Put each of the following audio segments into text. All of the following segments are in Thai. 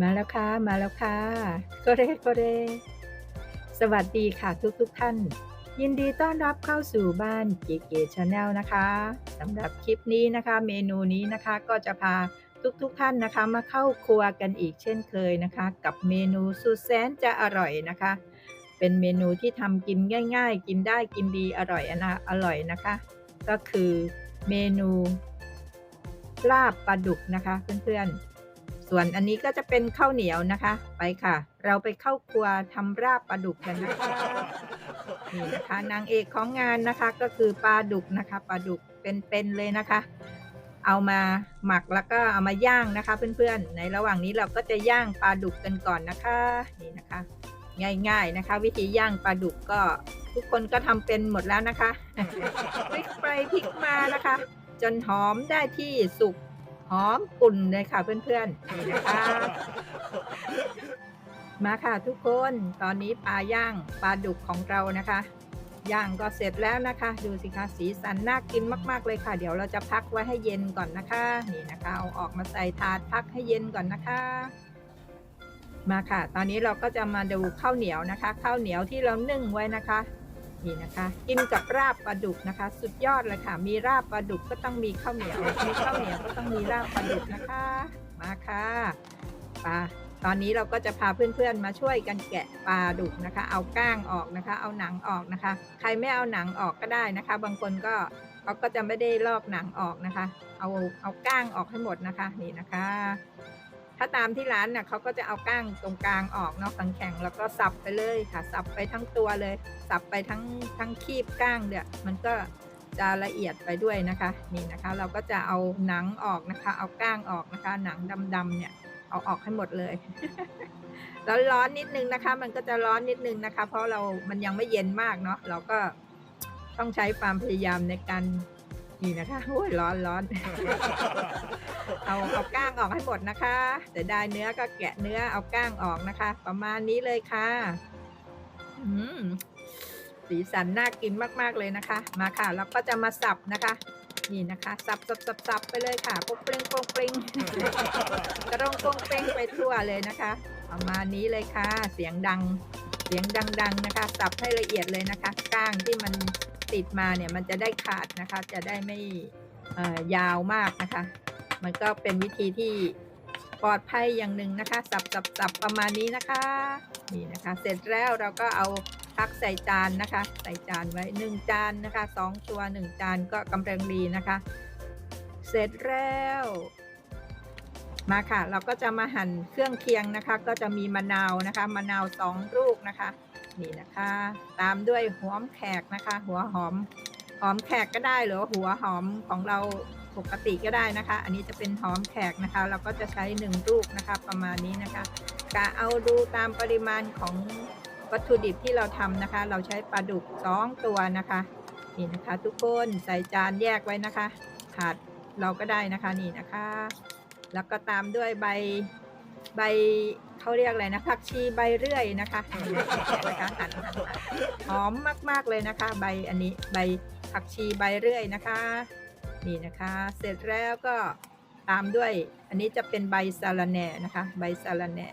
มาแล้วค่ะ มาแล้วค่ะก็เรก็เรสวัสดีค่ะทุกทุกๆท่าน ยินดีต้อนรับเข้าสู่บ้านเก๋เก๋ชาแนลนะคะสำหรับคลิปนี้นะคะ เมนูนี้นะคะก็จะพาทุกๆทท่านนะคะ มาเข้าครัวกันอีกเช่นเคยนะคะ กับเมนูสุดแสนจะอร่อยนะคะ เป็นเมนูที่ทำกินง่าย ๆ กินได้กินดีอร่อยนะอร่อยนะคะ ก็คือเมนูลาบปลาดุกนะคะเพื่อนๆ ส่วนอันนี้ก็จะเป็นข้าวเหนียวนะคะ ไปค่ะ เราไปเข้าครัวทำราบปลาดุกกันนะคะนี่นะคะนางเอกของงานนะคะก็คือปลาดุกนะคะปลาดุกเป็นๆเลยนะคะ เอามาหมักแล้วก็เอามาย่างนะคะ เพื่อนๆ ในระหว่างนี้เราก็จะย่างปลาดุกกันก่อนนะคะนี่นะคะ ง่ายๆนะคะ วิธีย่างปลาดุกก็ทุกคนก็ทำเป็นหมดแล้วนะคะพลิกไปพลิกมานะคะ จนหอมได้ที่สุก หอมกุ่นเลยค่ะเพื่อนๆนี่นะคะมาค่ะทุกคนตอนนี้ปลาย่างปลาดุกของเรานะคะ ย่างก็เสร็จแล้วนะคะ ดูสิคะสีสันน่ากินมาก ๆ เลยค่ะ เดี๋ยวเราจะพักไว้ให้เย็นก่อนนะคะนี่นะคะเอาออกมาใส่ถาดพักให้เย็นก่อนนะคะ มาค่ะ ตอนนี้เราก็จะมาดูข้าวเหนียวนะคะ ข้าวเหนียวที่เรานึ่งไว้นะคะ นี่นะคะ กินกับราบปลาดุกนะคะ สุดยอดเลยค่ะ มีราบปลาดุกก็ต้องมีข้าวเหนียวมีข้าวเหนียวก็ต้องมีราบปลาดุกนะคะ มาค่ะปลาตอนนี้เราก็จะพาเพื่อนๆมาช่วยกันแกะปลาดุกนะคะ เอาก้างออกนะคะ เอาหนังออกนะคะ ใครไม่เอาหนังออกก็ได้นะคะ บางคนก็เขาก็จะไม่ได้ลอกหนังออกนะคะ เอาเอาก้างออกให้หมดนะคะนี่นะคะ ถ้าตามที่ร้านเนี่ยเขาก็จะเอาก้างตรงกลางออกเนาะแข็งแล้วก็สับไปเลยค่ะ สับไปทั้งตัวเลย สับไปทั้งทั้งคีบก้างเดี๋ยมันก็จะละเอียดไปด้วยนะคะนี่นะคะ เราก็จะเอาหนังออกนะคะ เอาก้างออกนะคะ หนังดำๆเนี่ยเอาออกให้หมดเลยแล้วร้อนนิดนึงนะคะ มันก็จะร้อนนิดนึงนะคะ เพราะเรามันยังไม่เย็นมากเนาะเราก็ต้องใช้ความพยายามในการนี่นะคะโอ้ยร้อนร้อน เอาเอาก้างออกให้หมดนะคะแต่ได้เนื้อก็แกะเนื้อเอาก้างออกนะคะ ประมาณนี้เลยค่ะอืมสีสันน่ากินมาก ๆ เลยนะคะ มาค่ะ เราก็จะมาสับนะคะ นี่นะคะ สับสับสับสับไปเลยค่ะโปงเปริงโปงเปริงกระรองโปงเปริงไปทั่วเลยนะคะ ประมาณนี้เลยค่ะ เสียงดัง เสียงดัง ๆ นะคะ สับให้ละเอียดเลยนะคะ ก้างที่มันติดมาเนี่ยมันจะได้ขาดนะคะ จะได้ไม่ยาวมากนะคะ มันก็เป็นวิธีที่ปลอดภัยอย่างหนึ่งนะคะ สับสับสับประมาณนี้นะคะนี่นะคะ เสร็จแล้วเราก็เอาพักใส่จานนะคะ ใส่จานไว้หนึ่งจานนะคะสองตัวหนึ่งจานก็กำลังดีนะคะ เสร็จแล้วมาค่ะ เราก็จะมาหั่นเครื่องเคียงนะคะ ก็จะมีมะนาวนะคะ มะนาวสองลูกนะคะ นี่นะคะ ตามด้วยหัวหอมแขกนะคะ หัวหอมหอมแขกก็ได้หรือว่าหัวหอมของเรา ปกติก็ได้นะคะ อันนี้จะเป็นหอมแขกนะคะ เราก็จะใช้หนึ่งลูกนะคะประมาณนี้นะคะกะเอาดูตามปริมาณของวัตถุดิบที่เราทำนะคะ เราใช้ปลาดุกสองตัวนะคะนี่นะคะ ทุกคนใส่จานแยกไว้นะคะถาดเราก็ได้นะคะนี่นะคะ แล้วก็ตามด้วยใบใบเขาเรียกอะไรนะผักชีใบเรื่อยนะคะนะคะหั่นหอมมากๆเลยนะคะ ใบอันนี้ใบผักชีใบเรื่อยนะคะ นี่นะคะ เสร็จแล้วก็ตามด้วย อันนี้จะเป็นใบสะระแหน่นะคะ ใบสะระแหน่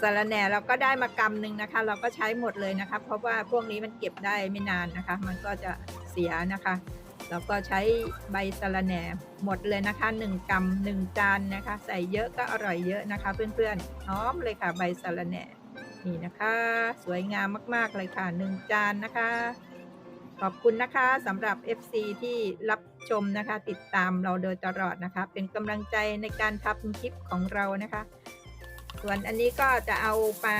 สะระแหน่เราก็ได้มากำหนึ่งนะคะ เราก็ใช้หมดเลยนะคะ เพราะว่าพวกนี้มันเก็บได้ไม่นานนะคะ มันก็จะเสียนะคะ เราก็ใช้ใบสะระแหน่หมดเลยนะคะ1กำหนึ่งจานนะคะ ใส่เยอะก็อร่อยเยอะนะคะ เพื่อนๆหอมเลยค่ะ ใบสะระแหน่นี่นะคะ สวยงามมากๆเลยค่ะ1จานนะคะ ขอบคุณนะคะสำหรับ FC ที่รับชมนะคะ ติดตามเราโดยตลอดนะคะ เป็นกำลังใจในการทำคลิปของเรานะคะ ส่วนอันนี้ก็จะเอาปลา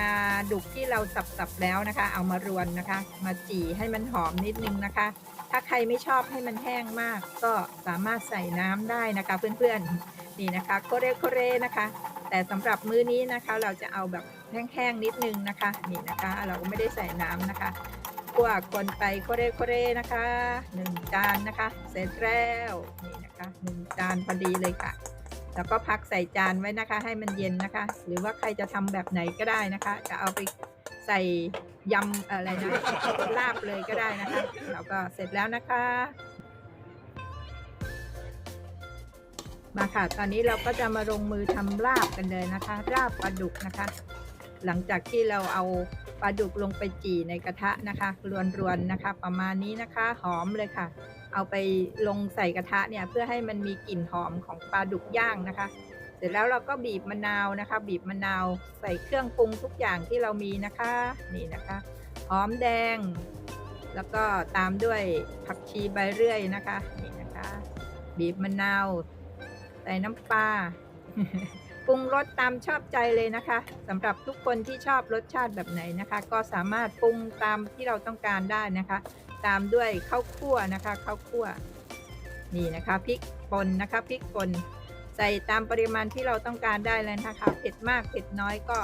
ดุกที่เราสับๆแล้วนะคะ เอามารวนนะคะ มาจี่ให้มันหอมนิดนึงนะคะ ถ้าใครไม่ชอบให้มันแห้งมาก ก็สามารถใส่น้ำได้นะคะเพื่อนๆนี่นะคะโคเรโคเรนะคะ แต่สำหรับมื้อนี้นะคะ เราจะเอาแบบแห้งๆนิดนึงนะคะ นี่นะคะ เราก็ไม่ได้ใส่น้ำนะคะ คั่วคนไปโคเรโคเรนะคะหนึ่งจานนะคะ เสร็จแล้วนี่นะคะหนึ่งจานพอดีเลยค่ะ แล้วก็พักใส่จานไว้นะคะ ให้มันเย็นนะคะ หรือว่าใครจะทำแบบไหนก็ได้นะคะ จะเอาไปใส่ยำอะไรนะลาบเลยก็ได้นะคะ แล้วก็เสร็จแล้วนะคะ มาค่ะ ตอนนี้เราก็จะมาลงมือทำลาบกันเลยนะคะลาบปลาดุกนะคะ หลังจากที่เราเอา ปลาดุกลงไปจี่ในกระทะนะคะรวนๆนะคะ ประมาณนี้นะคะหอมเลยค่ะ เอาไปลงใส่กระทะเนี่ยเพื่อให้มันมีกลิ่นหอมของปลาดุกย่างนะคะ เสร็จแล้วเราก็บีบมะนาวนะคะ บีบมะนาวใส่เครื่องปรุงทุกอย่างที่เรามีนะคะนี่นะคะหอมแดง แล้วก็ตามด้วยผักชีใบเรื่อยนะคะนี่นะคะ บีบมะนาว ใส่น้ำปลา ปรุงรสตามชอบใจเลยนะคะสำหรับทุกคนที่ชอบรสชาติแบบไหนนะคะ ก็สามารถปรุงตามที่เราต้องการได้นะคะ ตามด้วยข้าวคั่วนะคะข้าวคั่วนี่นะคะพริกป่นนะคะพริกป่นใส่ตามปริมาณที่เราต้องการได้เลยนะคะเผ็ดมากเผ็ดน้อยก็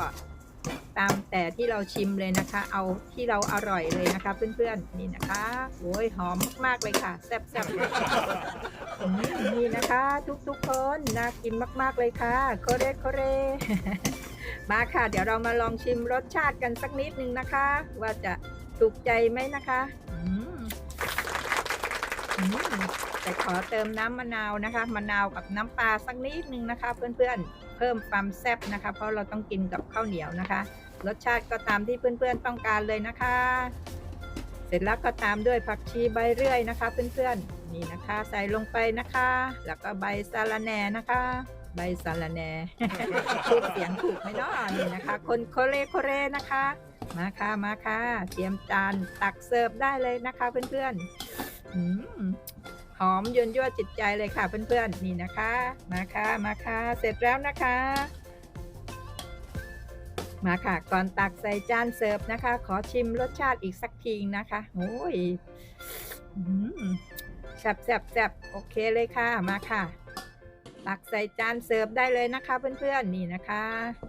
ตามแต่ที่เราชิมเลยนะคะ เอาที่เราอร่อยเลยนะคะ เพื่อนๆนี่นะคะโอ้ยหอมมากๆเลยค่ะแซ่บๆ นี่นะคะ ทุกๆคนน่ากินมาก ๆ เลยค่ะโคเรโคเร มาค่ะ เดี๋ยวเรามาลองชิมรสชาติกันสักนิดนึงนะคะ ว่าจะถูกใจไหมนะคะแต่ขอเติมน้ำมะนาวนะคะ มะนาวกับน้ำปลาสักนิดนึงนะคะ เพื่อนๆ เพิ่มความแซ่บนะคะ เพราะเราต้องกินกับข้าวเหนียวนะคะ รสชาติก็ตามที่เพื่อนๆต้องการเลยนะคะ เสร็จแล้วก็ตามด้วยผักชีใบเรื่อยนะคะ เพื่อนๆ นี่นะคะใส่ลงไปนะคะ แล้วก็ใบสะระแหน่นะคะ ใบสะระแหน่พูดเสียงถูกไหมเนาะนี่นะคะ คนโคเรโคเรนะคะ มาค่ะมาค่ะเตรียมจานตักเสิร์ฟได้เลยนะคะเพื่อนๆอืมหอมยนยั่วจิตใจเลยค่ะเพื่อนๆนี่นะคะ มาค่ะมาค่ะเสร็จแล้วนะคะมาค่ะ ก่อนตักใส่จานเสิร์ฟนะคะ ขอชิมรสชาติอีกสักทีนะคะโอ้ย แซบแซบแซบโอเคเลยค่ะมาค่ะ ตักใส่จานเสิร์ฟได้เลยนะคะ เพื่อนๆนี่นะคะ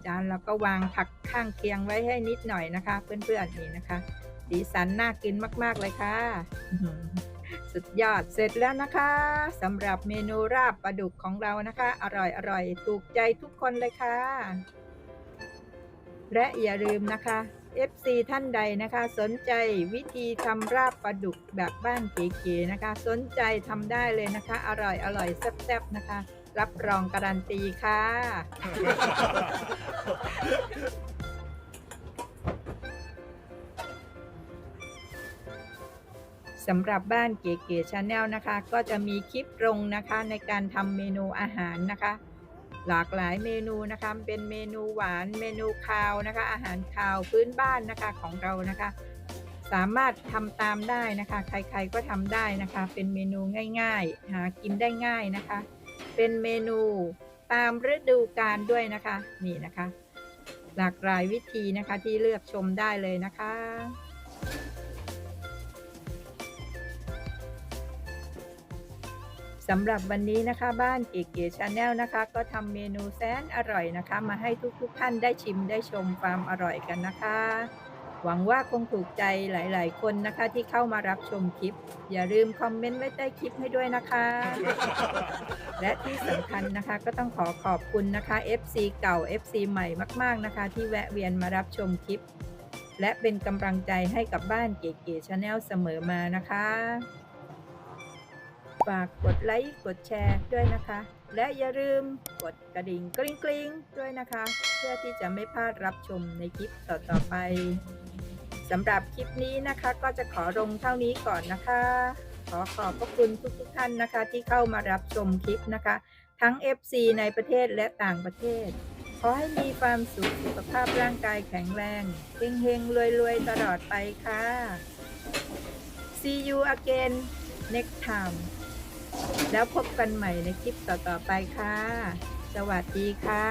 จานเราก็วางผักข้างเคียงไว้ให้นิดหน่อยนะคะ เพื่อนๆนี่นะคะ สีสันน่ากินมากๆเลยค่ะสุดยอดเสร็จแล้วนะคะสำหรับเมนูราบปลาดุกของเรานะคะ อร่อยอร่อยถูกใจทุกคนเลยค่ะ และอย่าลืมนะคะ FC ท่านใดนะคะ สนใจวิธีทำราบปลาดุกแบบบ้านเก๋ๆนะคะ สนใจทำได้เลยนะคะ อร่อยอร่อยแซ่บๆนะคะ รับรองการันตีค่ะ สำหรับบ้านเก๋ๆชาแนลนะคะ ก็จะมีคลิปลงนะคะในการทำเมนูอาหารนะคะ หลากหลายเมนูนะคะเป็นเมนูหวานเมนูคาวนะคะ อาหารคาวพื้นบ้านนะคะของเรานะคะ สามารถทำตามได้นะคะ ใครๆก็ทำได้นะคะ เป็นเมนูง่ายๆ หากินได้ง่ายนะคะ เป็นเมนูตามฤดูกาลด้วยนะคะนี่นะคะ หลากหลายวิธีนะคะที่เลือกชมได้เลยนะคะ สำหรับวันนี้นะคะบ้านเก๋ๆชาแนลนะคะ ก็ทำเมนูแสนอร่อยนะคะ มาให้ทุกๆท่านได้ชิมได้ชมความอร่อยกันนะคะ หวังว่าคงถูกใจหลาย ๆ คนนะคะที่เข้ามารับชมคลิป อย่าลืมคอมเมนต์ไว้ใต้คลิปให้ด้วยนะคะ และที่สำคัญนะคะก็ต้องขอขอบคุณนะคะ FC เก่า FC ใหม่มาก ๆนะคะ ที่แวะเวียนมารับชมคลิป และเป็นกำลังใจให้กับบ้านเก๋ๆชาแนลเสมอมานะคะ ฝากกดไลค์กดแชร์ด้วยนะคะ และอย่าลืมกดกระดิ่งกริ๊งกริ๊งด้วยนะคะ เพื่อที่จะไม่พลาดรับชมในคลิปต่อๆไปสำหรับคลิปนี้นะคะก็จะขอลงเท่านี้ก่อนนะคะ ขอขอบพระคุณทุกๆท่านนะคะที่เข้ามารับชมคลิปนะคะ ทั้ง FC ในประเทศและต่างประเทศ ขอให้มีความสุขสุขภาพร่างกายแข็งแรงเฮงเฮงรวยรวยๆ ตลอดไปค่ะ See you again next time แล้วพบกันใหม่ในคลิปต่อๆไปค่ะ สวัสดีค่ะ